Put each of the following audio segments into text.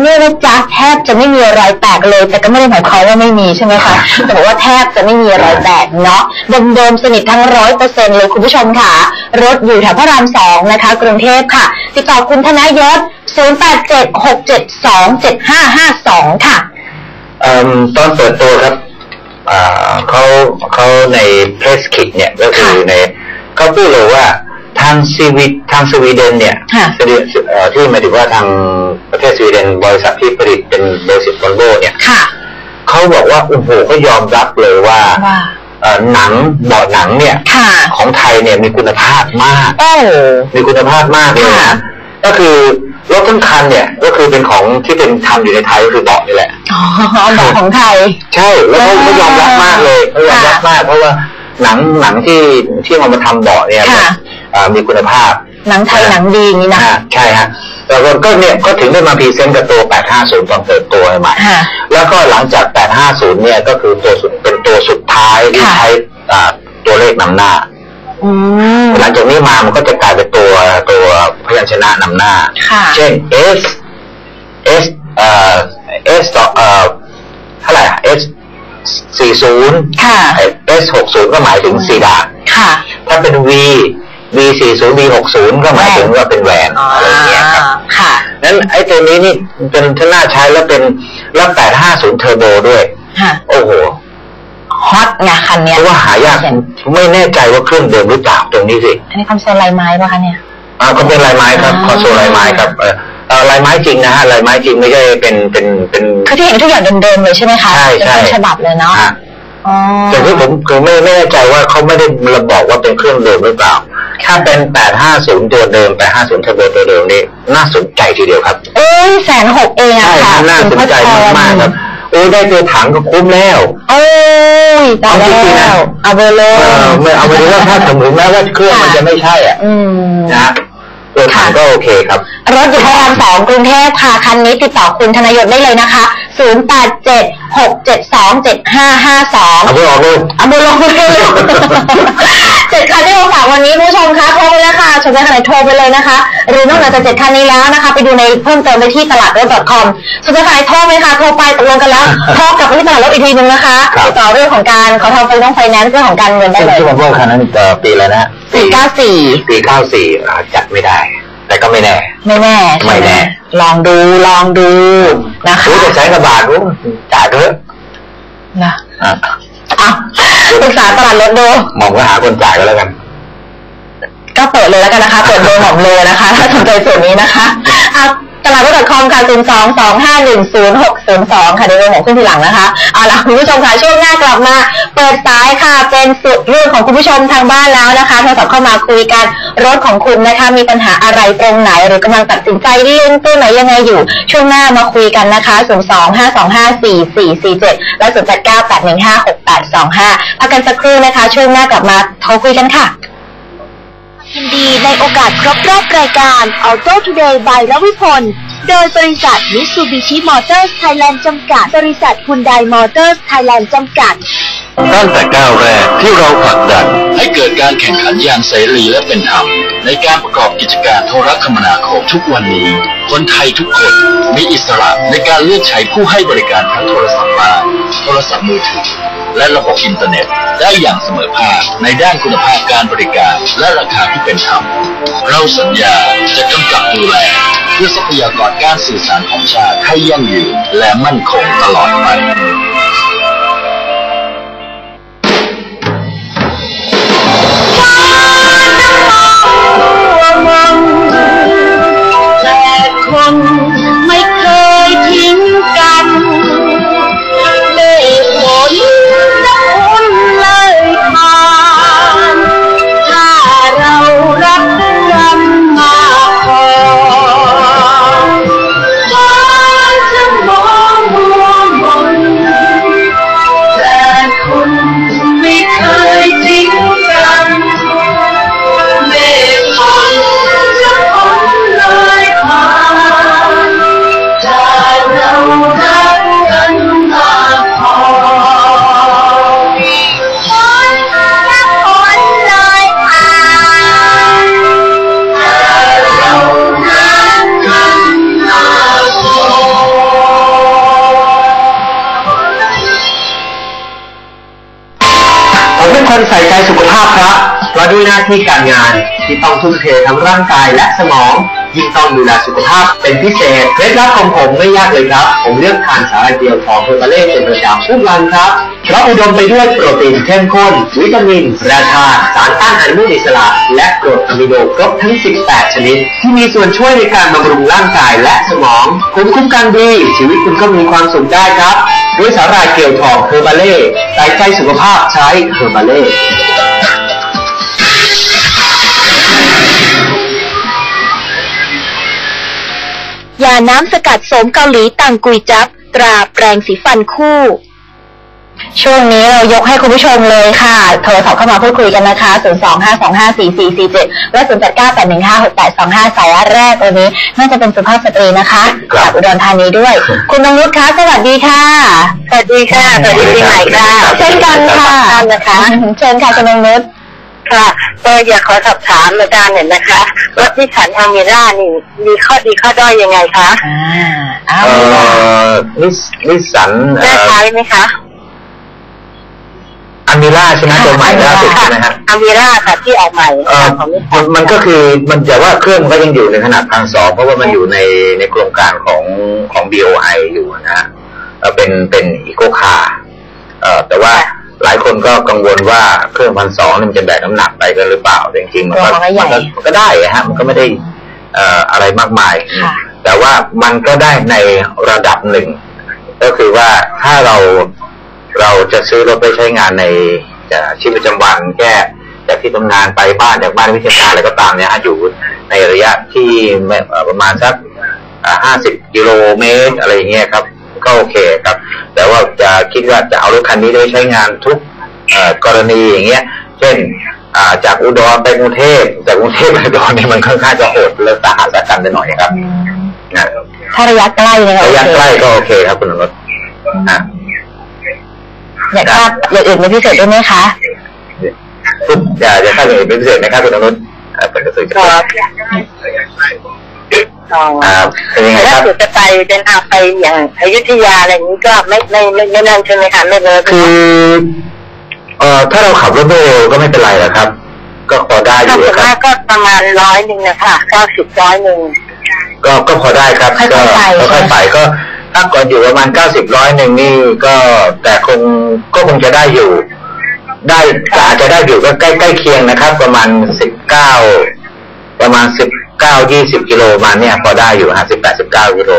เนี่ยนะจ๊ะแทบจะไม่มีรอยแตกเลย แต่ก็ไม่ได้หมายความว่าไม่มีใช่ไหมคะแต่บอกว่าแทบจะไม่มีรอยแตกเนาะเดิมๆสนิททั้งร้อยเปอร์เซ็นเลยคุณผู้ชมค่ะ รถอยู่แถวพระรามสองนะคะ กรุงเทพค่ะ ติดต่อคุณธนยศ0876727552 ค่ะเอิ่มตอนเปิดตัวครับอ่าเขาเขาในเพรสคิดเนี่ยก็คือค่ะในเขาพูดเลยว่าทางสวีทางสวีเดนเนี่ยค่ะสวีเอ่อที่หมายถึงว่าทางประเทศสวีเดนบริษัทที่ผลิตเป็นบริษัทวอลโวเนี่ยค่ะ เขาบอกว่าโอ้โหเขายอมรับเลยว่าว่าเอ่อหนังเบาะหนังเนี่ยค่ะของไทยเนี่ยมีคุณภาพมากโอ้มีคุณภาพมากเลยค่ะนะก็คือรถทั้งคันเนี่ยก็คือเป็นของที่เป็นทำอยู่ในไทยก็คือเบาะนี่แหละอ๋อบอกของไทย ใช่แล้วเขาอ่าเขายอมรับมากเลยเขายอมรับค่ะมากเพราะว่าหนังหนังที่ที่มันมาทำเบาะเนี่ยค่ะอ่ามีคุณภาพ หนังไทยหนังดีอย่างนี้นะอ่าใช่ฮะแล้วก็ก็เนี่ยก็ถึงได้มาพรีเซนต์กับตัว 850 ตอนเปิดตัวใหม่ค่ะแล้วก็หลังจาก 850 เนี่ยก็คือตัวสุดเป็นตัวสุดท้ายที่ค่ะใช้อ่าตัวเลขนำหน้าอืมหลังจากนี้มามันก็จะกลายเป็นตัวตัวพยัญชนะนำหน้าค่ะเช่น S S เอ่อ S ต่อเอ่อเท่าไหร่อะ S 40ค่ะ S 60 ก็หมายถึงซีดานค่ะถ้าเป็น V V 40 V 60 ก็หมายถึงว่าเป็นแหวนอะไรอย่างเงี้ยครับค่ะนั้นไอ้ตัวนี้นี่เป็นที่น่าใช้แล้วเป็นแล้ว850เทอร์โบด้วยค่ะโอ้โหฮอตไงคันเพเนี้ยราะว่าหายากไม่แน่ใจว่าเครื่องเดิมหรือเปล่าตรงนี้สิอันนี้คอนโซลลายไม้ป่ะคะเนี่ยอ่าก็เป็นลายไม้ครับอ่าคอนโซลลายไม้ครับเออเอ่อลายไม้จริงนะฮะลายไม้จริงไม่ใช่เป็นเป็นเป็นคือที่เห็นทุกอย่างเดิมๆเลยใช่ไหมคะใช่ใช่เป็นต้นฉบับเลยเนาะอะอ๋อแต่ที่ผมคือไม่ไม่แน่ใจว่าเขาไม่ได้ระบอกว่าเป็นเครื่องเดิมหรือเปล่า ถ้าเป็น850ตัวเดิม850เทอร์โบตัวเดิมนี่น่าสนใจทีเดียวครับ เอ้ยแสนหกเองอะใช่ค่ะครับน่าสนใจมากๆครับโอ้ได้ตัวถังก็คุ้มแล้ว โอ้ยตายเอาจริงๆแล้นะวเอาไปเลเอยอไม่เอาไปดูว่าถ้าถึงแม้ว่าเครื่องมันจะไม่ใช่อะอืมนะตัวถังก็โอเคครับ รถอยู่พระรามสองกรุงเทพค่ะคันนี้ติดต่อคุณธนยศได้เลยนะคะ 0 8 7 6 7 2 7 5 5 2เอาไปออกเลยเอาบุญลงไปเลย ไปเลยค่ะชมได้ขนาดโทรไปเลยนะคะ หรือนอกจากจะเจ็ดคันนี้แล้วนะคะ ไปดูในเพิ่มเติมไปที่ตลาดรถ .com สนใจขายโทรไหมคะโทรไปตกลงกันแล้วโทรกลับไปที่ตลาดรถอีกทีนึงนะคะครับติดต่อเรื่องของการขอทำไฟต้องไฟแนนซ์เรื่องของการเงินได้ซึ่งเลยที่ผมว่าคันนั้นเอ่อปีอะไรนะสี่เก้าสี่ปีเก้าสี่จัดไม่ได้ แต่ก็ไม่แน่ ไม่แน่ใช่หไม่แน่ ลองดูลองดูนะคะรู้แต่แสนกว่าบาทรู้จ่ายเถอะนะอะอะปรึกษาตลาดรถดูมองก็หาคนจ่ายก็แล้วกัน ก็เปิดเลยแล้วกันนะคะ เปิดเบอร์หอมเลยนะคะ ถ้าสนใจส่วนนี้นะคะอะตลาดรถ .com ค่ะ 0 2 2 5 1 0 6 0 2 ค่ะเดี๋ยวเราของขึ้นทีหลังนะคะ เอาล่ะคุณผู้ชมค่ะ ช่วงหน้ากลับมา เปิดสายค่ะ เป็นสุดเรื่องของคุณผู้ชมทางบ้านแล้วนะคะโทรศัพท์เข้ามาคุยกันรถของคุณนะคะ มีปัญหาอะไรตรงไหน หรือกำลังตัดสินใจเรื่องตัวไหนยังไงอยู่ ช่วงหน้ามาคุยกันนะคะ 0 2 5 2 5 4 4 4 7 และ0 8 9 8 1 5 6 8 2 5พักกันสักครู่นะคะ ช่วงหน้ากลับมาโทรคุยกันค่ะ ยินดีในโอกาสครบรอบรายการ Auto Today by รวิพล โดยบริษัท Mitsubishi Motors Thailand จำกัด บริษัท Hyundai Motors Thailand จำกัด ตั้งแต่ก้าวแรกที่เราผลักดัน ให้เกิดการแข่งขันอย่างเสรีและเป็นธรรม ในการประกอบกิจการโทรคมนาคมทุกวันนี้ คนไทยทุกคนมีอิสระในการเลือกใช้ผู้ให้บริการทั้งโทรศัพท์บ้าน โทรศัพท์มือถือ และระบบอินเทอร์เน็ต ได้อย่างเสมอภาคในด้านคุณภาพการบริการ และราคาที่เป็นธรรม เราสัญญาจะกำกับดูแล เพื่อทรัพยากรการสื่อสารของชาติให้ยั่งยืนและมั่นคงตลอดไป น้าที่การงาน ที่ต้องทุ่มเททั้งร่างกายและสมอง ยิ่งต้องดูแลสุขภาพเป็นพิเศษเคล็ดลับของผมไม่ยากเลยครับ ผมเลือกทานสาหร่ายเดียวของเฮอร์บาเล่เป็นประจำทุกวันครับเพราะอุดมไปด้วยโปรตีนเข้มข้น วิตามินแร่ธาตุสารต้านอนุมูลอิสระ และกรดอะมิโนครบทั้ง 18 ชนิด ที่มีส่วนช่วยในการบำรุงร่างกายและสมองภูมิคุ้มกันดี ชีวิตคุณก็มีความสุขได้ครับด้วยสาหร่ายเกลียวทองเฮอร์บาเล่ใส่ใจสุขภาพใช้เฮอร์บาเล่ ยาน้ำสกัดโสมเกาหลีตังกุยจับ ตราแปรงสีฟันคู่ ช่วงนี้เรายกให้คุณผู้ชมเลยค่ะ โทรศัพท์เข้ามาพูดคุยกันนะคะ 025254447 และ 0898156825สายแรกวันนี้ น่าจะเป็นสุภาพสตรีนะคะครับ จากอุดรธานีด้วย คุณนงนุชคะสวัสดีค่ะ สวัสดีค่ะสวัสดีปีใหม่ค่ะ เช่นกันค่ะนะคะเชิญค่ะคุณนงนุช ค่ะก็อยากขอสอบถามอาจารย์หน่อยนะคะรถนิสสันอามิร่านี่มีข้อดีข้อด้อยยังไงคะอ่าอ้าเอ่วอนิสนิสสันเอ่น่าอใช้ไหมคะอามิล่าใช่ไหมตัวใหม่ล่าสุดใช่ไหมฮะอามิร่าค่ะที่ออกใหม่เอ่อของนิสสัมันนมันก็คือมันแต่ว่าเครื่องมันก็ยังอยู่ในขนาดพันสองเพราะว่ามันอยู่ในในโครงการของของ BOI อยู่นะฮะเอ่อเป็นเป็นอีโคคาร์เอ่อแต่ว่า หลายคนก็กังวลว่าเครื่องพันสองนี่มันจะแบกน้ำหนักไปกันหรือเปล่าแต่จริงๆมันก็ตัวมันก็ใหญ่มันก็มันก็ได้อะฮะมันก็ไม่ได้เอ่ออะไรมากมายค่ะแต่ว่ามันก็ได้ในระดับหนึ่ง ก็คือว่าถ้าเราเราจะซื้อรถไปใช้งานในเอ่อชีวิตประจำวันแค่จากที่ทำงานไปบ้านจากบ้านวิทยาการอะไรก็ตามเนี่ยฮะอยู่ในระยะที่ไม่เอ่อประมาณสักห้าสิบกิโลเมตรอะไรอย่างเงี้ยครับ ก็โอเคครับ แต่ว่าจะคิดว่าจะเอารถคันนี้ไปใช้งานทุกเอ่อกรณีอย่างเงี้ย เช่นอ่าจากอุดรไปกรุงเทพจากกรุงเทพไปอุดรเนี่ยมันค่อนข้างจะโหดและสาหัสสากันไปหน่อยครับนะถ้าระยะใกล้เนี่ยระยะโอเคใกล้ก็โอเคครับคุณอนุชอะอยากทราบอย่างอื่นเป็นพิเศษด้วยไหมคะทุกอย่าอย่าคาดหวังเป็นพิเศษนะครับคุณอนุชอ่าเป็นกระสือจะครับ อ๋ออ่าเป็นยังไงแต่คถ้ารับเกิดจะไปเดินทางไปอย่างอยุธยาอะไรอย่างนี้ก็ไม่ไม่ไม่ไม่นั่นใช่ไหมคะไม่เลยคือเอ่อถ้าเราขับรถไม่เร็วก็ไม่เป็นไรหรอกครับ ก็พอได้อถ้ายู่ส่วนครัมาบกก็ประมาณร้อยหนึ่งนะคะเก้าสิบร้อยหนึ่งก็ก็พอได้ครับค่อยๆก็ไปค่อยๆไปก็ถ้าก่อนอยู่ประมาณเก้าสิบร้อยหนึ่งนี่ก็แต่คงก็คงจะได้อยู่ ได้อาจจะได้อยู่ก็ใกล้ใกล้เคียงนะครับ ประมาณสิบเก้าประมาณสิบ เก้ายี่สิบกิโลประมาณเนี่ยพอได้อยู่ฮะสิบแปดสิบเก้ากิโล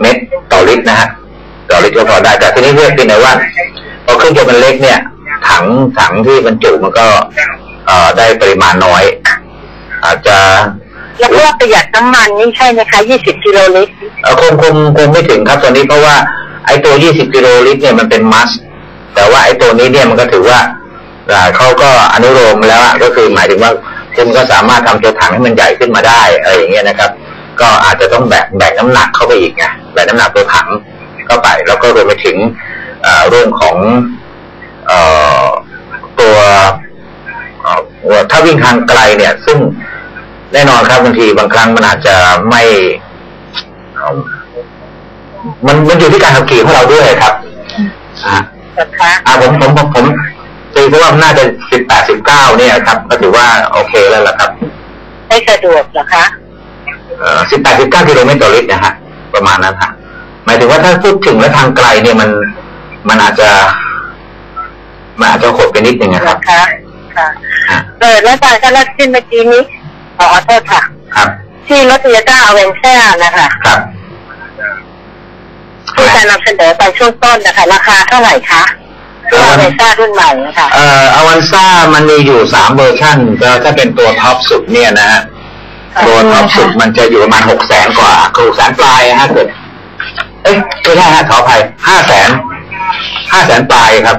เมตรต่อลิตรนะฮะต่อลิตรก็พอได้แต่ทีนี้เรื่องเป็นไงว่าพอเครื่องยนต์มันเล็กเนี่ย ถังถังที่บรรจุมันก็เอ่อได้ปริมาณน้อย อาจจะแล้วก็ประหยัดน้ำมันนี่ใช่ไหมคะยี่สิบกิโลลิตรเอ่อคงคงคงไม่ถึงครับตอนนี้เพราะว่าไอ้ตัว20กิโลลิตรเนี่ยมันเป็นมัสแต่ว่าไอ้ตัวนี้เนี่ยมันก็ถือว่าอ่าเขาก็อนุโลมแล้วอะก็คือหมายถึงว่า คุณก็สามารถทำตัวถังให้มันใหญ่ขึ้นมาได้อะไรอย่างเงี้ยนะครับ ก็อาจจะต้องแบกแบกน้ำหนักเข้าไปอีกไงแบกน้ำหนักตัวถังเข้าไป แล้วก็รวมไปถึงเอ่อเรื่องของเอ่อตัวเอ่อถ้าวิ่งทางไกลเนี่ย ซึ่งแน่นอนครับบางทีบางครั้งมันอาจจะไม่เอ่อมันมันอยู่ที่การขับขี่ของเราด้วยครับอ่านะคะอ่าผมผมผมผม ตีเพราะว่าน่าจะสิบแปดสิบเก้าเนี่ยครับ ก็ถือว่าโอเคแล้วล่ะครับไม่สะดวกเหรอคะเอ่อสิบแปดสิบเก้ากิโลเมตรต่อลิตรนะฮะประมาณนั้นฮะหมายถึงว่าถ้าพูดถึงแล้วทางไกลเนี่ยมันมันอาจจะมันอาจจะโหดไปนิดนึงนะเหครรัอบคะค่ะอะเออแล้วอาจารย์ก็เล่าขึ้นเมื่อกี้นี้ขอโทษค่ะ ครับ ที่รถโตโยต้าอเวนเซ่นะคะครับที่อาจารย์นำเสนอไปช่วงต้นนะคะ ราคาเท่าไหร่คะ ที่อเวนเซ่รุ่นใหม่นะคะเอ่ออวันซ่ามันมีอยู่สามเวอร์ชันก็ถ้าเป็นตัวท็อปสุดเนี่ยนะฮะตัวท็อปสุดมันจะอยู่ประมาณหกแสนกว่าหกแสนปลายฮะเกิดเอ้ยไม่ใช่ฮะขออภัยห้าแสนห้าแสนปลายครับ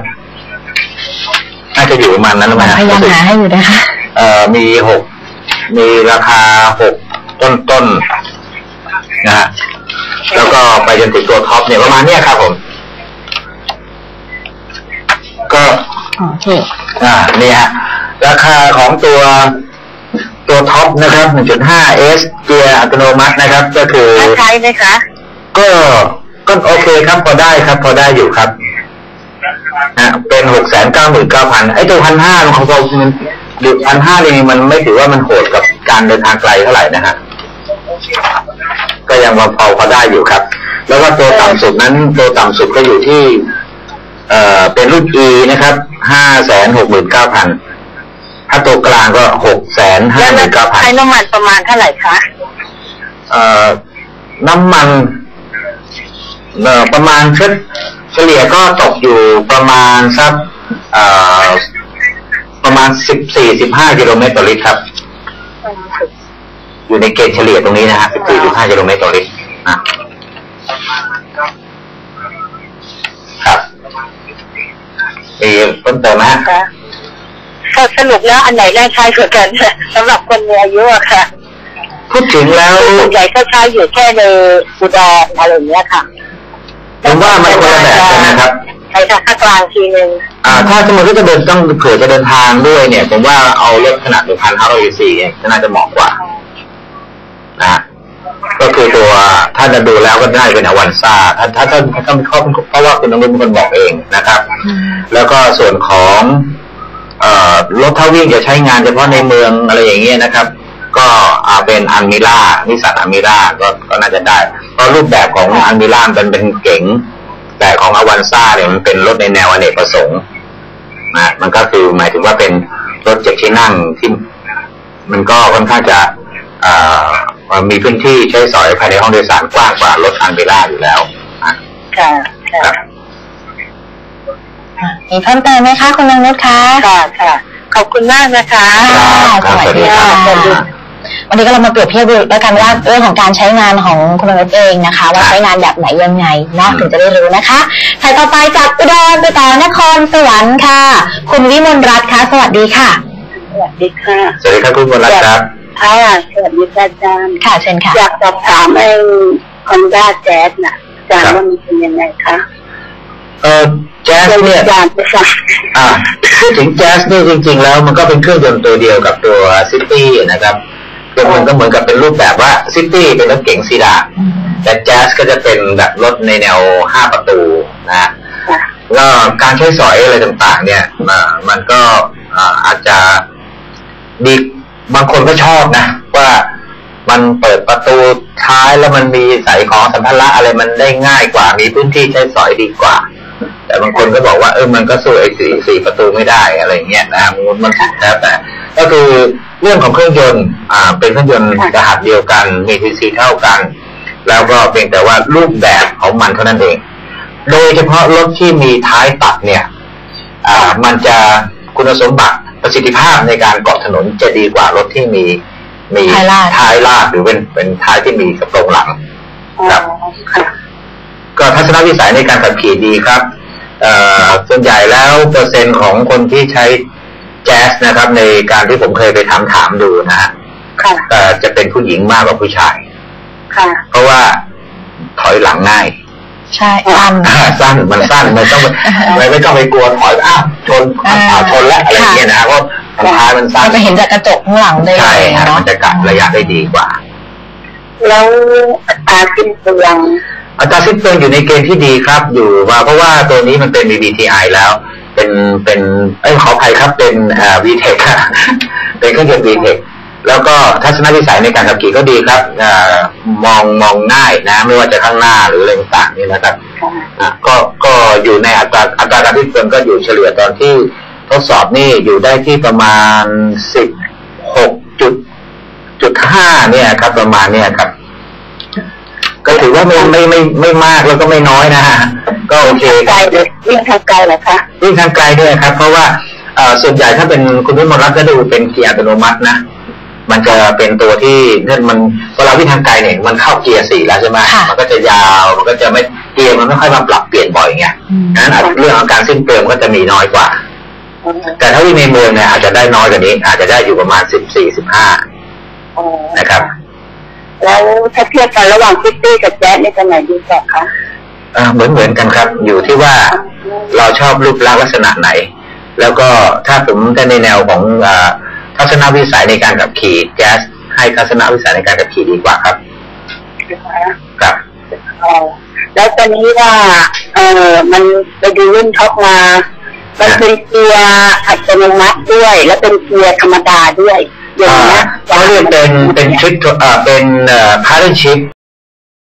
น่าจะอยู่ประมาณนั้นหรือพไม่ฮะยายามหาให้อยู่นะคะเอ่อมีหกมีราคาหกต้นต้นๆนะฮะแล้วก็ไปจนถึงตัวท็อปเนี่ยประมาณเนี้ยครับผม ก็โอเคอ่านี่ฮะราคาของตัวตัวท็อปนะครับ 1.5 S เกียร์อัตโนมัตินะครับ ก็คือน่าใช้ไหมคะ ก็ก็โอเคครับพอได้ครับ พอได้อยู่ครับนะเป็นหกแสนเก้าหมื่นเก้าพันไอ้ตัวพันห้าของเรามันหรือพันห้านี่มันไม่ถือว่ามันโหดกับการเดินทางไกลเท่าไหร่นะฮะก็ยังพอพอพอได้อยู่ครับ แล้วก็ตัวต่ำสุดนั้นตัวต่ำสุดก็อยู่ที่ เอ่อเป็นรุ่น E นะครับห้าแสนหกหมื่นเก้าพันถ้าตัวกลางก็หกแสนห้าแล้วหมื่นเก้าพันใช้น้ำมันประมาณเท่าไหร่คะเอ่อน้ำมันเอ่อประมาณเฉเฉลี่ยก็ตกอยู่ประมาณสักเอ่อประมาณสิบสี่สิบห้ากิโลเมตรต่อลิตรครับ อยู่ในเกณฑ์เฉลี่ยตรงนี้นะฮะสิบสี่สิบห้ากิโลเมตรต่อลิตรนะ มีเพิ่มเติมไหมฮะคะก็สรุปแล้วอันไหนน่าใช้กว่ากันสำหรับคนมีอายุอะค่ะพูดถึงแล้วส่วนใหญ่ก็ใช้อยู่แค่ในอุดรอะไรอย่างเงี้ยค่ะผมว่ามันคนละแบบกันนะครับใช้ทางภาคกลางทีนึงอ่า ถ้าสมมติว่าจะเดินต้องเผื่อจะเดินทางด้วยเนี่ย ผมว่าเอารถขนาดหนึ่งพันห้าร้อยสี่เนี่ยน่าจะเหมาะกว่านะฮะ ก็คือตัวถ้าจะดูแล้วก็ได้เป็นอวันซ่าถ้าถ้าถ้าถ้าเขาเพราะว่าคุณน้องนุ่นเป็นคนบอกเองนะครับ แล้วก็ส่วนของเอ่อรถถ้าวิ่งจะใช้งานเฉพาะในเมืองอะไรอย่างเงี้ยนะครับ ก็เอาเป็นอันมิล่านิสสันอันมิล่าก็ก็น่าจะได้ เพราะรูปแบบของอันมิล่ามันเป็นเก๋ง แต่ของอวันซ่าเนี่ยมันเป็นรถในแนวอเนกประสงค์นะมันก็คือหมายถึงว่าเป็นรถเจ็ดที่นั่งที่มันก็ค่อนข้างจะเอ่อ มีพื้นที่ใช้สอยภายในห้องโดยสารกว้างกว่ารถอันมิล่าอยู่แล้วนะค่ะค่ะครับมีเพิ่มเติมไหมคะคุณนงนุชคะค่ะค่ะขอบคุณมากนะคะครับสวัสดีครัค่ะบสวัสดีวันนี้ก็เรามาเปรียบเทียบดูแล้วกันว่าเรื่องของการใช้งานของคุณนงนุชเองนะคะ ว่าใช้งานแบบไหนยังไงเนาะถึงจะได้รู้นะคะสายต่อไปจากอุดรไปต่อนครสวรรค์ค่ะ คุณวิมลรัตน์คะสวัสดีค่ะ สวัสดีค่ะสวัสดีครับคุณวรัตน์ครับ ค่ะสวัสดีค่ะอาจารย์ค่ะเชิญค่ะ อยากสอบถามไอ้คอนด้าแจ๊สน่ะอาจารย์ว่ามันเป็นยังไงคะเออแจ๊สเป็นเนี่ยอาจารย์ไปฟังอ่าพูดถึงแจ๊สเนี่ยจริง ๆ แล้วมันก็เป็นเครื่องยนต์ตัวเดียวกับตัวซิตี้นะครับคือมันก็เหมือนกับเป็นรูปแบบว่าซิตี้เป็นรถเก๋งซีดานแต่แจ๊สก็จะเป็นแบบรถในแนวห้าประตูนะฮะค่ะก็การใช้สอยอะไรต่าง ๆ เนี่ยอ่ามันก็อ่าอาจจะดี บางคนก็ชอบนะว่ามันเปิดประตูท้ายแล้วมันมีใส่ของสัมภาระอะไรมันได้ง่ายกว่า มีพื้นที่ใช้สอยดีกว่า แต่บางคนก็บอกว่าเออมันก็สู้ไอ้สี่สี่ประตูไม่ได้อะไรเงี้ยนะมันมันแล้วแต่ก็คือเรื่องของเครื่องยนต์อ่า เป็นเครื่องยนต์รหัสเดียวกัน มีทีซีเท่ากัน แล้วก็เพียงแต่ว่ารูปแบบของมันเท่านั้นเอง โดยเฉพาะรถที่มีท้ายตัดเนี่ย อ่า มันจะคุณสมบัติ ประสิทธิภาพในการเกาะถนนจะดีกว่ารถที่มีมีท้ายลาดท้ายลาดหรือเป็นเป็นท้ายที่มีกระโปรงหลังครับอ๋อค่ะก็ทัศนวิสัยในการขับขี่ดีครับเอ่อส่วนใหญ่แล้วเปอร์เซ็นต์ของคนที่ใช้แจ๊สนะครับ ในการที่ผมเคยไปถามถามๆดูนะฮะค่ะเอ่อจะเป็นผู้หญิงมากกว่าผู้ชายค่ะเพราะว่าถอยหลังง่าย ใช่อันอ่าสั้นมันสั้นไม่ต้องไปไม่ไม่ต้องไปกลัวถอยอ้าวชนอ่าอ้าวชนแล้วอะไรอย่างเงี้ยนะเพราะมันท้ายมันสั้นเราจะเห็นจากกระจกข้างหลังได้เลใช่ยฮะเนาะมันจะกัดระยะได้ดีกว่า แล้วอัตราสิ้นเปลืองอัตราสิ้นเปลืองอยู่ในเกณฑ์ที่ดีครับ อยู่ว่าเพราะว่าตัวนี้มันเป็น BBTI แล้ว เป็นเป็นเอ้ยขออภัยครับเป็นเอ่อ VTEC เป็นเครื่องยนต์ VTEC แล้วก็ทัศนวิสัยในการขับขี่ก็ดีครับเอ่อมองมองง่ายนะ ไม่ว่าจะข้างหน้าหรืออะไรต่างๆนี่นะครับค่ะอะก็ก็อยู่ในอัตราอัตราการสิ้นเปลืองก็อยู่เฉลี่ยตอนที่ทดสอบนี่อยู่ได้ที่ประมาณสิบหกจุดจุดห้าเนี่ยครับ ประมาณเนี่ยครับ ก็ถือว่าไม่ไม่ไม่ไม่มากแล้วก็ไม่น้อยนะฮะก็โอเคไกลเลยวิ่งทางไกลเหรอคะวิ่งทางไกลด้วยครับ เพราะว่าเอ่อส่วนใหญ่ถ้าเป็นคุณพิมลรัตน์ก็ดูเป็นเกียร์อัตโนมัตินะ มันจะเป็นตัวที่เนี่ยมันเวลาวิ่งทางไกลเนี่ยมันเข้าเกียร์สี่แล้วใช่ไหมค่ะมันก็จะยาวมันก็จะไม่เกียร์มันไม่ค่อยมาปรับเปลี่ยนบ่อยไงอืมนั้นเรื่องของการสิ้นเปลืองก็จะมีน้อยกว่า แต่ถ้าวิ่งในเมืองเนี่ยอาจจะได้น้อยกว่านี้ อาจจะได้อยู่ประมาณสิบสี่สิบห้าอ๋อนะครับ แล้วถ้าเทียบกันระหว่างซิตี้กับแจ๊สนี่ตัวไหนดีกว่าคะเอ่อเหมือนเหมือนกันครับ อยู่ที่ว่าเราชอบรูปลักษณ์ลักษณะไหน แล้วก็ถ้าผมจะในแนวของเอ่อ ทัศนวิสัยในการขับขี่แจ๊สให้ทัศนวิสัยในการขับขี่ดีกว่าครับครับอ๋อแล้วตอนนี้ว่า เออมันไปดูรุ่นท็อปมา มันเป็นเกียร์อัตโนมัติด้วย และเป็นเกียร์ธรรมดาด้วยอย่างอ่าเงี้ยเขาเรียกเป็นเป็นชิปเอ่อเป็นเอ่อ current chip